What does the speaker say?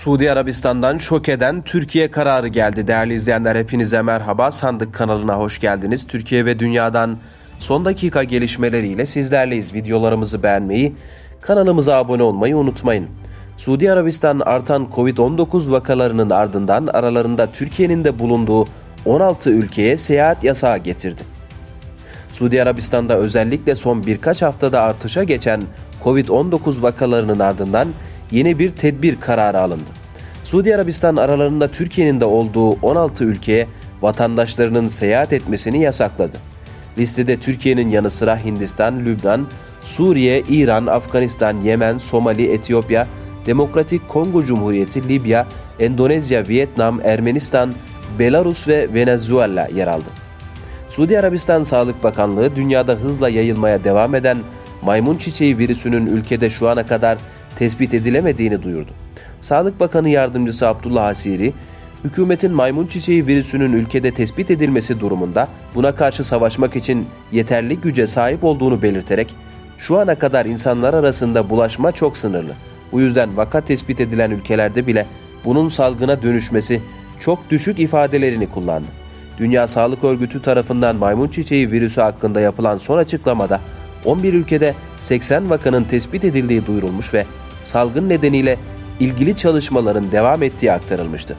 Suudi Arabistan'dan şok eden Türkiye kararı geldi. Değerli izleyenler hepinize merhaba. Sandık kanalına hoş geldiniz. Türkiye ve dünyadan son dakika gelişmeleriyle sizlerleyiz. Videolarımızı beğenmeyi, kanalımıza abone olmayı unutmayın. Suudi Arabistan artan Covid-19 vakalarının ardından aralarında Türkiye'nin de bulunduğu 16 ülkeye seyahat yasağı getirdi. Suudi Arabistan'da özellikle son birkaç haftada artışa geçen Covid-19 vakalarının ardından yeni bir tedbir kararı alındı. Suudi Arabistan aralarında Türkiye'nin de olduğu 16 ülkeye vatandaşlarının seyahat etmesini yasakladı. Listede Türkiye'nin yanı sıra Hindistan, Lübnan, Suriye, İran, Afganistan, Yemen, Somali, Etiyopya, Demokratik Kongo Cumhuriyeti, Libya, Endonezya, Vietnam, Ermenistan, Belarus ve Venezuela yer aldı. Suudi Arabistan Sağlık Bakanlığı dünyada hızla yayılmaya devam eden maymun çiçeği virüsünün ülkede şu ana kadar tespit edilemediğini duyurdu. Sağlık Bakanı Yardımcısı Abdullah Hasiri, hükümetin maymun çiçeği virüsünün ülkede tespit edilmesi durumunda buna karşı savaşmak için yeterli güce sahip olduğunu belirterek, şu ana kadar insanlar arasında bulaşma çok sınırlı. Bu yüzden vaka tespit edilen ülkelerde bile bunun salgına dönüşmesi çok düşük ifadelerini kullandı. Dünya Sağlık Örgütü tarafından maymun çiçeği virüsü hakkında yapılan son açıklamada 11 ülkede 80 vakanın tespit edildiği duyurulmuş ve salgın nedeniyle ilgili çalışmaların devam ettiği aktarılmıştı.